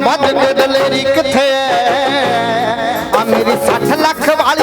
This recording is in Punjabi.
ਵੱਜ ਦੇ ਦਲੇਰੀ ਕਿੱਥੇ ਐ? ਆ ਮੇਰੀ 60 ਲੱਖ ਵਾਲੀ